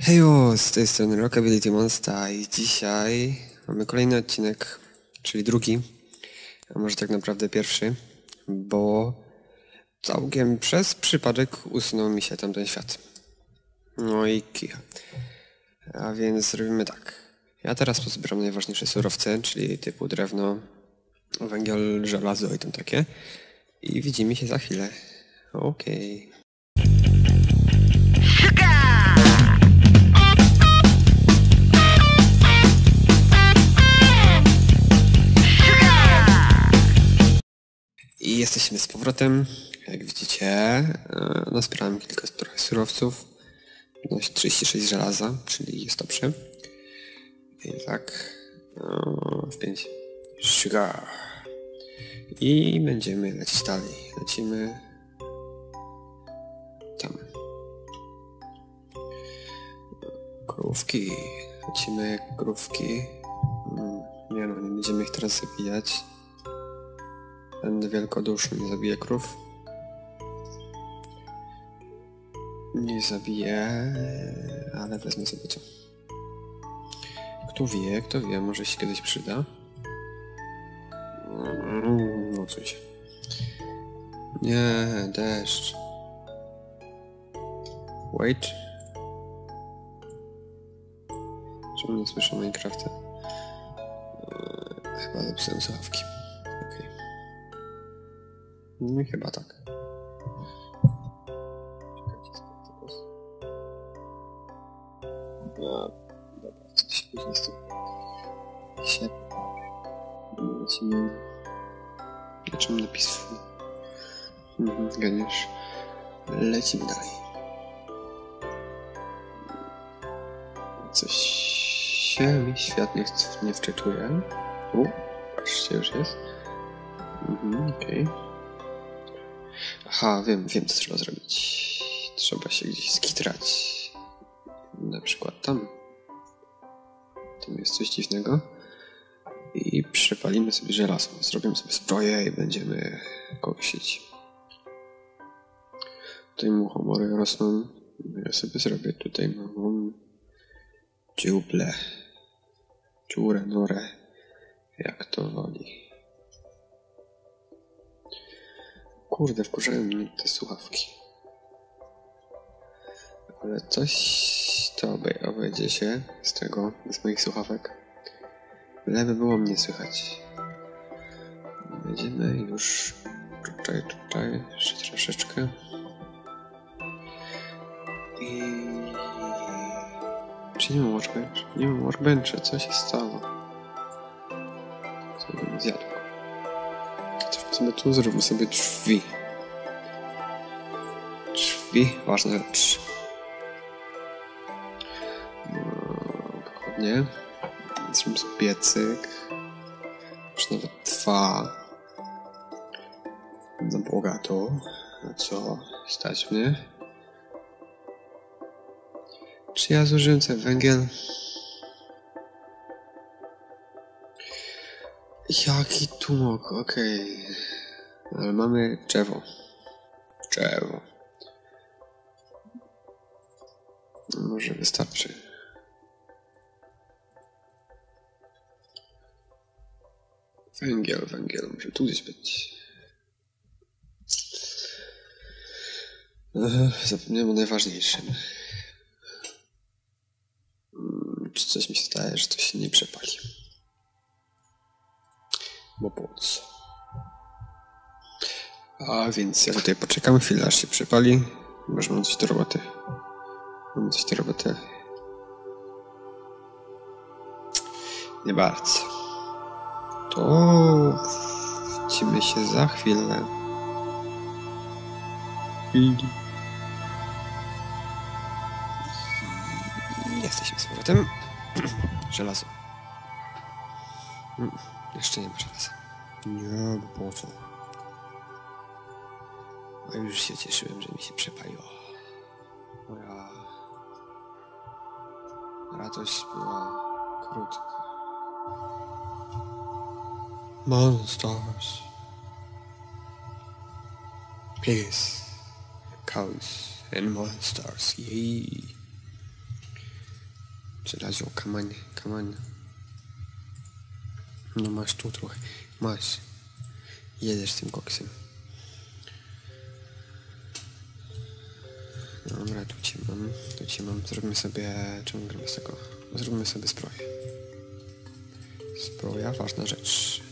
Hejo, z tej strony Rockability Monster i dzisiaj mamy kolejny odcinek, czyli drugi, a może tak naprawdę pierwszy, bo całkiem przez przypadek usunął mi się tamten świat. No i kicha. A więc zrobimy tak. Ja teraz pozbieram najważniejsze surowce, czyli typu drewno, węgiel, żelazo i tam takie. I widzimy się za chwilę. Okej. I jesteśmy z powrotem. Jak widzicie, e, nazbierałem kilka trochę surowców. Dość 36 żelaza, czyli jest dobrze. I tak, e, w 5. Sugar. I będziemy lecieć dalej. Lecimy tam. Krówki. Lecimy krówki. Mm, Nie no, nie będziemy ich teraz zabijać. Będę wielkoduszny, nie zabiję krów. Nie zabiję, ale wezmę sobie to. Kto wie, kto wie, może się kiedyś przyda. No coś. Nie, deszcz. Wait. Czemu nie słyszę Minecrafta? Eee, Chyba zepsułem słuchawki. Okej. No chyba tak. No, dobra, coś później z tym się lecimy. Czym napis? Mhm, ganiesz. Lecimy dalej. Coś się mi świat nie, nie wczytuje. U, patrzcie, już jest. Mhm, okej. Aha, wiem, wiem co trzeba zrobić. Trzeba się gdzieś skitrać. Na przykład tam. Tam jest coś dziwnego. I przepalimy sobie żelazo. Zrobimy sobie zbroję i będziemy kosić. Tutaj muchomory rosną. Ja sobie zrobię tutaj małą dziuplę. Dziurę, norę. Jak to woli. Kurde, wkurzają mnie te słuchawki. Ale coś to obej- obejdzie się z tego, z moich słuchawek. Byleby było mnie słychać. Będziemy już tutaj, tutaj, jeszcze troszeczkę. I... Czy nie mam workbench? Nie mam workbencha, co się stało? Co bym zjadł? To sobie tu zróbmy sobie drzwi. Drzwi, ważna rzecz. No, dokładnie. Zróbmy sobie piecyk. Już nawet dwa. Na bogato. Na co stać mnie? Czy ja zużyłem ten węgiel? Jaki tłumok, okej. Ale mamy drzewo. Drzewo. Może wystarczy. Węgiel, węgiel. Może tu gdzieś być. Zapomniałem o najważniejszym. Mm, Czy coś mi się zdaje, że to się nie przepali? Bo po co? A więc ja tutaj poczekam chwilę, aż się przepali. Może mam coś do roboty. Mam coś do roboty. Nie bardzo. To widzimy się za chwilę. I... Jesteśmy z powrotem. Żelazo. Mm, Jeszcze nie ma żelaza. Nie, bo po co? A już się cieszyłem, że mi się przepaliło. Moja radość była krótka. Monsters. Pigs. Cows and monsters. Jej. Żelazo, kamań, kamań. No masz tu trochę. Masz. Jedziesz tym koksem. Dobra, tu cię mam, tu cię mam. Zróbmy sobie... Czemu gramy z tego? Zróbmy sobie zbroję. Zbroja, ważna rzecz.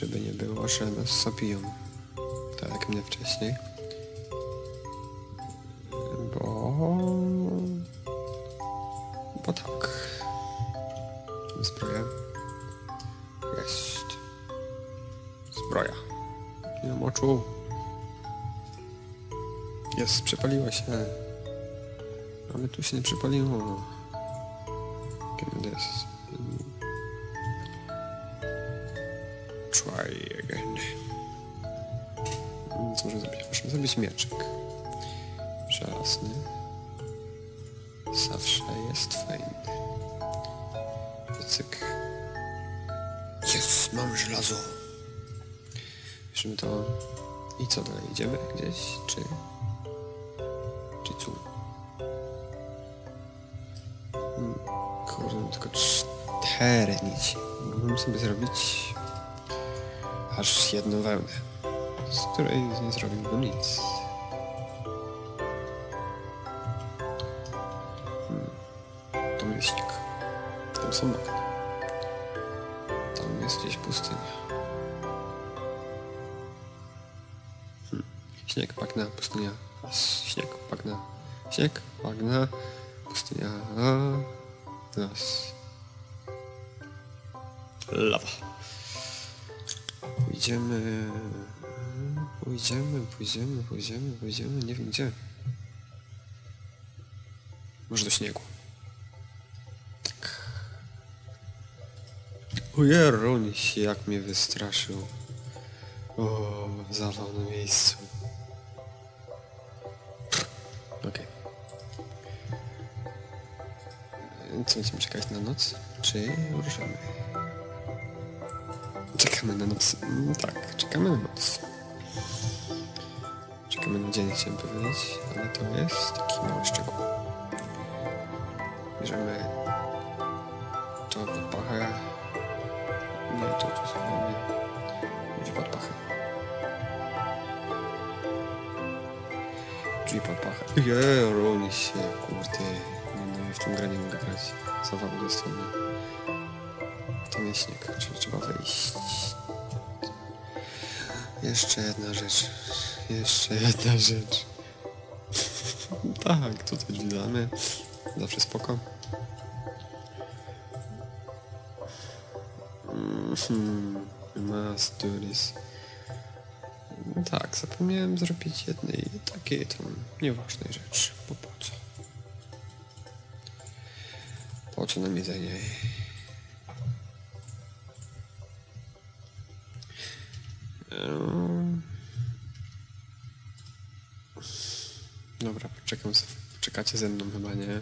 Żeby nie było, że nas zabiją. Tak jak mnie wcześniej. Bo... Bo tak. Zbroja. Jest. Zbroja. Nie mam oczu. Jest, przepaliła się. Ale tu się nie przepaliło. Can this? Zrobić mieczek. Żelazny. Zawsze jest fajny. Cyk. Jest, mam żelazo. Bierzemy to. I co dalej? Idziemy gdzieś? Czy... Czy tu? Hmm, Kurde, tylko cztery nici. Mógłbym sobie zrobić aż jedną wełnę, z której nie zrobiłbym nic. Hmm. Tam jest śnieg. Tam są bagna. Tam jest gdzieś pustynia. Hmm. Śnieg, bagna, pustynia. Śnieg, bagna. Śnieg, bagna, pustynia. Las. Lawa. Pójdziemy... Pójdziemy, pójdziemy, pójdziemy, pójdziemy, nie wiem gdzie. Może do śniegu. Tak. Ujeruń się, jak mnie wystraszył. O, zawał na miejscu. Okej. Co będziemy czekać na noc? Czy ruszamy? Czekamy na noc. Mm, Tak, czekamy na noc. Czekamy na dzień, chciałem powiedzieć, ale to jest taki mały szczegół. Bierzemy to pod pachę. Nie, to tu sobie drzwi pod pachę. Drzwi pod pachę. Jeroni się, kurde. Nie, no, w tą grę nie mogę grać. Zawał do strony. Tam jest śnieg, czyli trzeba wejść. Jeszcze jedna rzecz. Jeszcze jedna rzecz. tak, tutaj drzwi. Zawsze spoko. Mhm, Must do this. Tak, zapomniałem zrobić jednej takiej tam nieważnej rzeczy. Bo po co? Po co nam jedzenie? Poczekacie ze mną chyba, nie?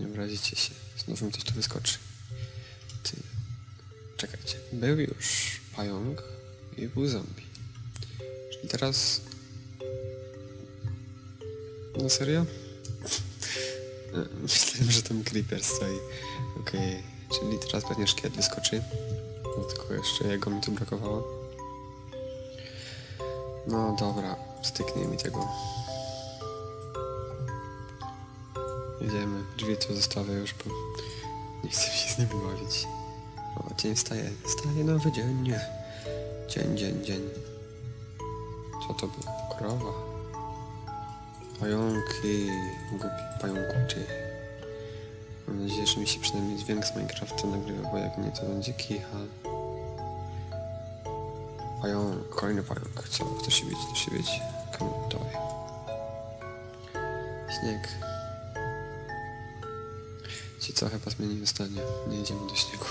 Nie obrazicie się. Znowu mi coś tu wyskoczy. Ty. Czekajcie. Był już pająk i był zombie. Czyli teraz... No serio? Myślałem, że tam creeper stoi. Okej. Czyli teraz pewnie szkielet wyskoczy. No tylko jeszcze jego mi tu brakowało. No dobra, styknie mi tego. Jedziemy. Drzwi tu zostawię już, bo nie chcę się z nimi bawić. O, dzień wstaje. Wstaje nowy dzień. Dzień, dzień, dzień. Co to było? Krowa. Pająki. Głupi pająku, ty. Mam nadzieję, że mi się przynajmniej dźwięk z Minecrafta nagrywa, bo jak nie, to będzie kicha. Pająk, kolejny pająk. Co? Chce się bić, chce się bić. Kom, dawaj. Śnieg. Wiecie co, chyba zmieni zostanie. Nie idziemy do śniegu.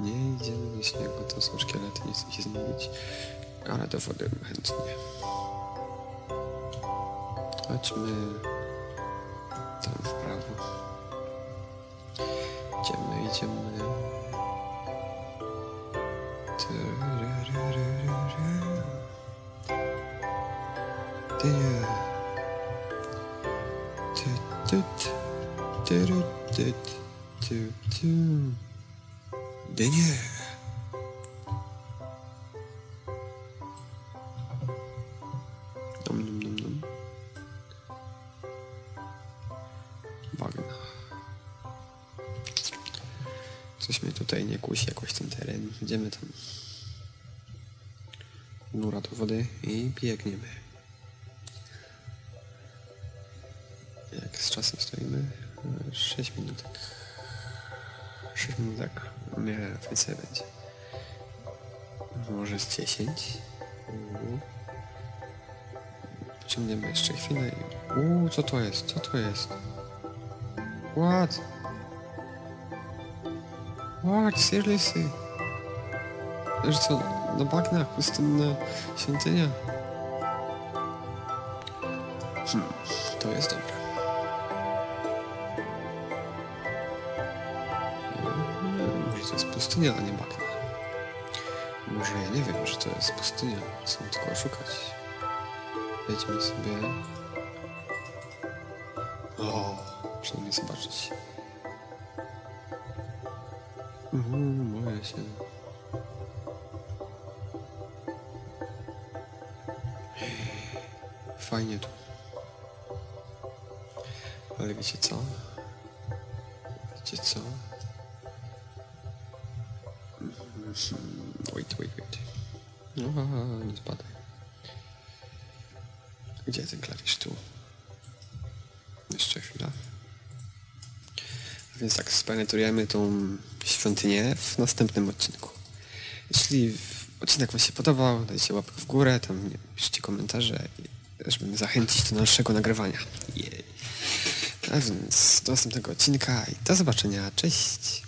Nie idziemy do śniegu, to są szkielety, nie chcę się zmienić. Ale do wody chętnie. Chodźmy tam w prawo. Idziemy, idziemy. Ty, tutaj nie kusi jakoś ten teren. Idziemy tam. Nura do wody i biegniemy. Jak z czasem stoimy? 6 minutek. 6 minutek. Nie, więcej będzie. Może z 10. Uuu. Pociągniemy jeszcze chwilę i... Uuu, co to jest? Co to jest? What? What? Seriously? Że co? Na bagnach pustynna świątynia? Hmm, to jest dobre. Hmm, Może to jest pustynia, a nie bagna. Może ja nie wiem, że to jest pustynia. Chcę tylko oszukać. Wejdźmy sobie... O, przynajmniej zobaczyć. Mhm, boję się. Fajnie tu. Ale wiecie co? Wiecie co? Wait, wait, wait. No, nie spadaj. Gdzie ten klawisz tu? Jeszcze chwila. Więc tak, spenetrujemy tą świątynię w następnym odcinku. Jeśli odcinek Wam się podobał, dajcie łapkę w górę, tam piszcie komentarze, żeby zachęcić do dalszego nagrywania. Jej. A więc do następnego odcinka i do zobaczenia. Cześć!